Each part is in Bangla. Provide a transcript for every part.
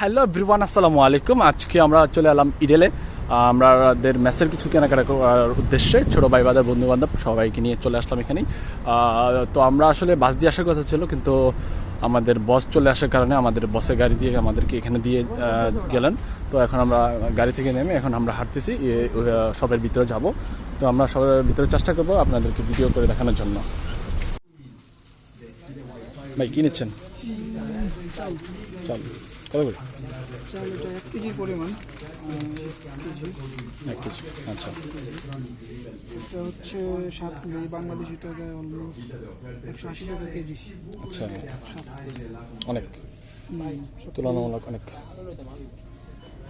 হ্যালো এভরিওয়ান আসসালামু আলাইকুম আজকে আমরা চলে এলাম ইডেলে। আমাদের মেসের কিছু কেনাকাটা করার উদ্দেশ্যে। ছোটো ভাই বাদার বন্ধু বান্ধব সবাইকে নিয়ে চলে আসলাম এখানেই। তো আমরা আসলে বাস দিয়ে আসার কথা ছিল, কিন্তু আমাদের বস চলে আসার কারণে আমাদের বসে গাড়ি দিয়ে আমাদেরকে এখানে দিয়ে গেলেন। তো এখন আমরা গাড়ি থেকে নেমে এখন আমরা হাঁটতেছি সবের ভিতরে যাব। তো আমরা সবের ভিতরে চেষ্টা করব আপনাদেরকে ভিডিও করে দেখানোর জন্য। ভাই, কি নিচ্ছেন? চল। করে চাল এটা এক কেজির পরিমাণ। এক কেজি আচ্ছা। এটা হচ্ছে সাত বাংলাদেশি টাকায় অলমোস্ট একশো আশি টাকা কেজি। আচ্ছা অনেক। তুলনামূলক অনেক।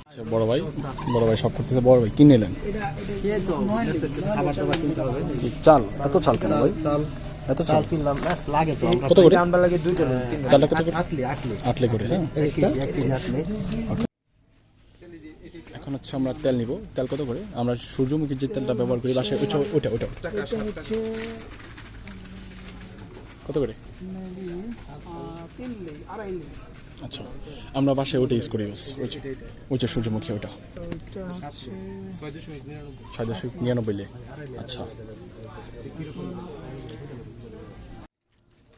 আচ্ছা বড় ভাই বড় ভাই সব করতেছে বড় ভাই কি নিলেন? খাবার টাবার কিনতে হবে। কি চাল এত চাল কেন ভাই? চাল। এত চাল? চাল কিনলাম লাগে তো আমরা। কত করে? আমরা লাগে দুইটা চালটা কত করে? আটলি আটলি। আটলে করে হ্যাঁ? এক কেজি এক কেজি আটলি। এখন হচ্ছে আমরা তেল নিব। তেল কত করে? আমরা সূর্যমুখীর যে তেলটা ব্যবহার করি বাসায় ওইটা ওটা ওটা কত করে? আচ্ছা আমরা বাসায় ওটা ইউজ করি বাস। ওই যে ওই যে সূর্যমুখী ওটা ছয় দশমিক নিরানব্বই। লে আচ্ছা।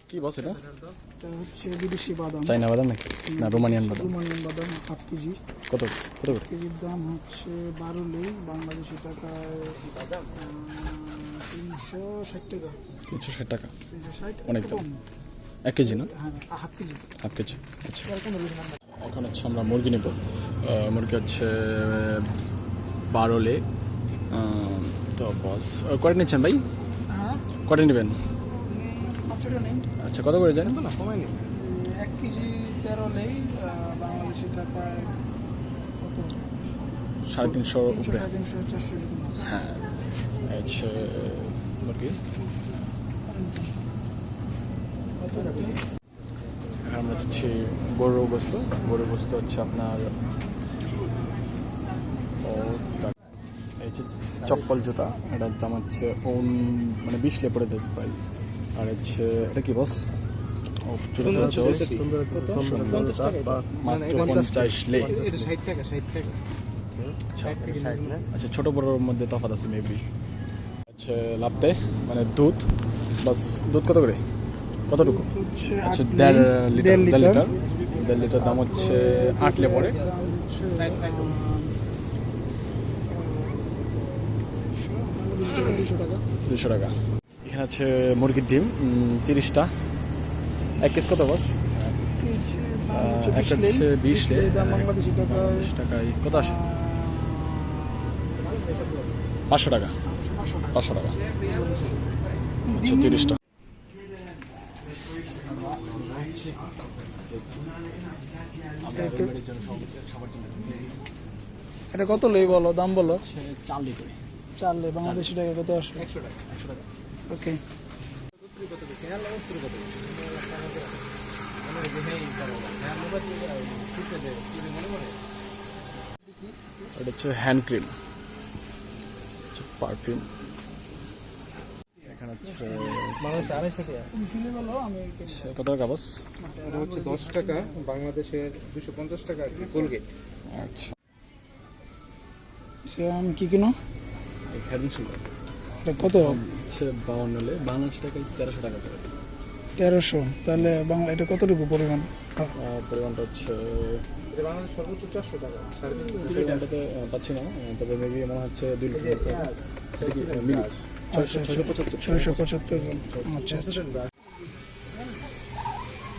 কি বস এটা এটা হচ্ছে বিদেশি বাদাম। চাইনা বাদাম নাকি? না রোমানিয়ান বাদাম। রোমানিয়ান বাদাম হাফ কেজি। কত কত করে? কেজির দাম হচ্ছে বারো লেগ বাংলাদেশি টাকায় আহ, তিনশো ষাট টাকা। তিনশো ষাট টাকা। তিনশো ষাট অনেক দাম। এক কেজি না? হ্যাঁ হাফ কেজি। হাফ কেজি আচ্ছা। না। এখন হচ্ছে আমরা মুরগি নেব। মুরগি হচ্ছে বারোলে তো বস কয়টা নিচ্ছেন ভাই? হ্যাঁ। কয়টা নেবেন? নেই। আচ্ছা কত করে জানেন না কমাই এক কেজি তেরো নেই বাংলাদেশি টাকায় কত? সাড়ে তিনশো উপরে। হ্যাঁ। হচ্ছে মুরগি আমরা হচ্ছে গরুর গোস্ত। গরুর গোস্ত হচ্ছে আপনার ও চপ্পল জুতা এটার দাম হচ্ছে ওন মানে বিশ লে পড়ে যেতে পারি। আর হচ্ছে এটা কি বস আচ্ছা আচ্ছা ছোট বড়োর মধ্যে তফাৎ আছে মেবি হচ্ছে লাভতে মানে দুধ বাস দুধ কত করে কতটুকু আচ্ছা দেড় লিটার দেড় লিটার দেড় লিটার দাম হচ্ছে আট লে পড়ে দুশো টাকা দুশো টাকা এখানে আছে মুরগির ডিম তিরিশটা। এক কেস কত বস একটা হচ্ছে বিশ টাকায় বিশ টাকায় কত আসে? পাঁচশো টাকা। পাঁচশো টাকা। আচ্ছা তিরিশটা। এটা কত লই বলো? দাম বলো। চাল দিতে চার লে বাংলাদেশি টাকা কত আসে একশো টাকা একশো টাকা। ওকে এটা হচ্ছে হ্যান্ড ক্রিম পারফিউম এখানে আমি কত টাকা বস এটা হচ্ছে দশ টাকা বাংলাদেশের দুশো পঞ্চাশ টাকা কোলগেট আচ্ছা। শ্যাম কি কিনো? এই হেয়ারিং কত? হচ্ছে বাউন্ন হলে বাংলাদেশ টাকায় তেরোশো টাকা করে। তেরোশো। তাহলে বাংলা এটা কতটুকু পরিমাণ? পরিমাণটা হচ্ছে বাংলাদেশ সর্বোচ্চ চারশো টাকা। সাড়ে তিনশো পাচ্ছি না। তবে মেবি মনে হচ্ছে দুই মিলি? আচ্ছা ছয়শো পঁচাত্তর। আচ্ছা আচ্ছা।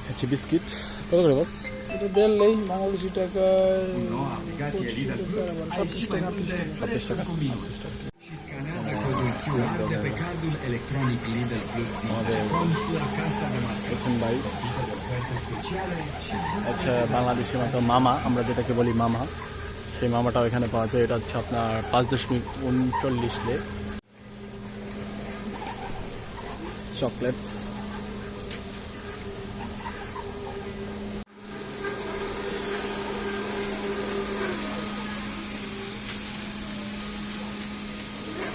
হচ্ছে বিস্কিট। কত করে বস এটা লেই বাংলাদেশি টাকায় টাকা আটত্রিশ টাকা। আচ্ছা বাংলাদেশের মতো মামা আমরা যেটাকে বলি মামা সেই মামাটাও এখানে পাওয়া যায় এটা হচ্ছে আপনার পাঁচ দশমিক উনচল্লিশ লে চকলেটস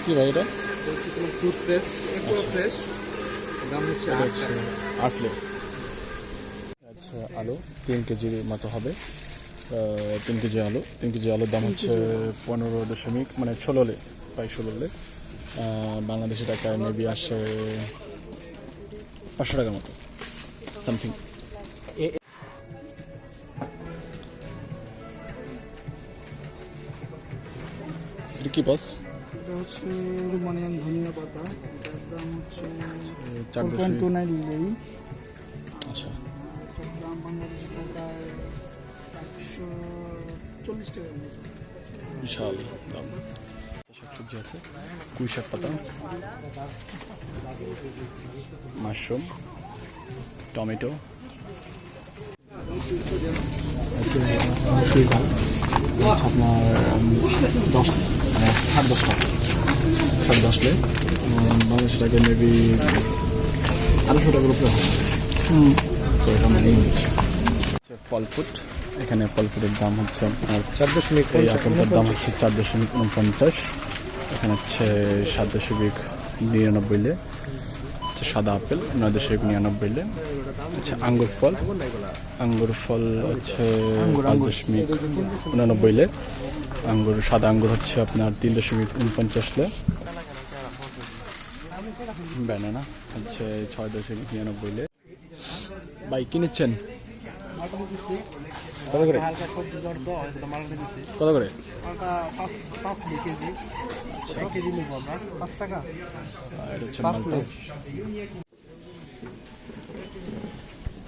কি ভাই এটা টুথপেস্ট একটু ফ্রেশ দাম হচ্ছে আট হচ্ছে আচ্ছা আলু তিন কেজির মতো হবে। তিন কেজি আলু। তিন কেজি আলুর দাম হচ্ছে পনেরো দশমিক মানে ষোলোলে প্রায় ষোলোলে বাংলাদেশি টাকায় মেবি আসে পাঁচশো টাকার মতো। সামথিং কি বস এটা হচ্ছে রোমানিয়ান ধনিয়া পাতা এটার দাম হচ্ছে চার পয়েন্ট টু নাইন আচ্ছা। এটার দাম বাংলাদেশি টাকায় একশো চল্লিশ বিশাল দাম। আছে। কুই শাক পাতা মাশরুম টমেটো। আপনার দশ মানে সাড়ে দশ টাকা সাড়ে দশলে বাংলাদেশি টাকা মেবি আড়াইশো টাকার উপরে হবে তো এটা মানে ফল ফুড এখানে ফল ফুডের দাম হচ্ছে আপনার চার দশমিক এই আপেলটার দাম হচ্ছে চার দশমিক উনপঞ্চাশ এখানে হচ্ছে সাত দশমিক নিরানব্বই লে হচ্ছে সাদা আপেল নয় দশমিক নিরানব্বই লে হচ্ছে আঙ্গুর ফল। আঙ্গুর ফল হচ্ছে পাঁচ দশমিক উনানব্বই লে। আঙ্গুর সাদা আঙ্গুর হচ্ছে আপনার তিন দশমিক উনপঞ্চাশ লে। ব্যানানা হচ্ছে ছয় দশমিক নিরানব্বই লে। ভাই কি নিচ্ছেন? কত করে? কত করে? আর এটা হচ্ছে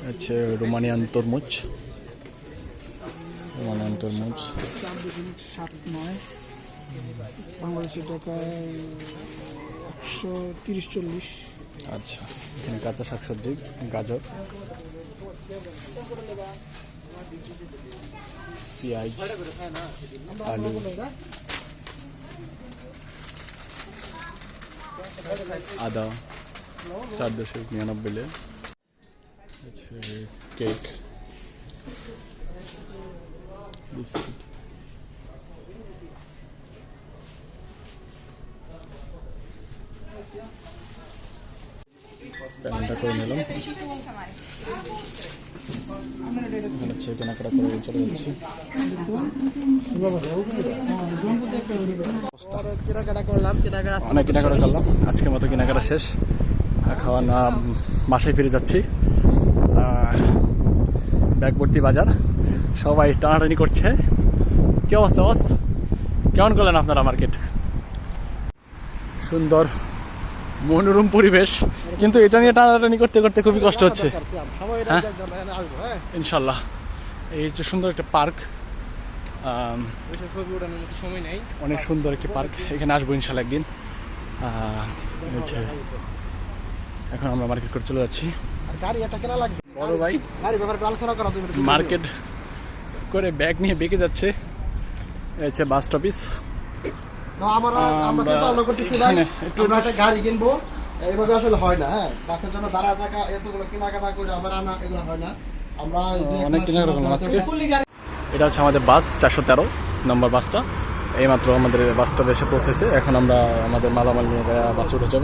হচ্ছে রোমানিয়ান তরমুজ। রোমানিয়ান তরমুজ। সাত নয় বাংলাদেশি টাকায় একশো তিরিশ চল্লিশ। আচ্ছা কাঁচা শাকসবজি গাজর পেঁয়াজ আলু। আদা চার দশমিক নিরানব্বই প্যান্টটা করে নিলাম। এখানে হচ্ছে কেনাকাটা অনেক কেনাকাটা করলাম। আজকের মতো কেনাকাটা শেষ। এখন আহ, বাসায় ফিরে যাচ্ছি। আহ, ব্যাগবর্তী বাজার। সবাই টানাটানি করছে। কি অবস্থা বস কেমন করলেন আপনারা মার্কেট? সুন্দর মনোরম পরিবেশ। কিন্তু এটা নিয়ে টানাটানি করতে করতে খুবই কষ্ট হচ্ছে। হ্যাঁ? ইনশাল্লাহ। এই হচ্ছে সুন্দর একটা পার্ক। অনেক সুন্দর একটি পার্ক। এখানে আসব ইনশাল্লাহ একদিন। এখন আমরা মার্কেট করে চলে যাচ্ছি। গাড়ি একটা কেনা লাগবে বড় ভাই। মার্কেট করে ব্যাগ নিয়ে বেঁকে যাচ্ছে। হচ্ছে বাস এখানে একটু- গাড়ি কিনবো। এইভাবে আসলে হয় না হ্যাঁ। বাসের জন্য দাঁড়া থাকা এতগুলো কেনাকাটা করে আবার আনা এগুলো হয় না। আমরা অনেক কেনাকাটা এটা হচ্ছে আমাদের বাস চারশো তেরো নম্বর বাসটা এইমাত্র আমাদের বাসটা এসে পৌঁছেছে। এখন আমরা আমাদের মালামাল নিয়ে বাসে উঠে যাব।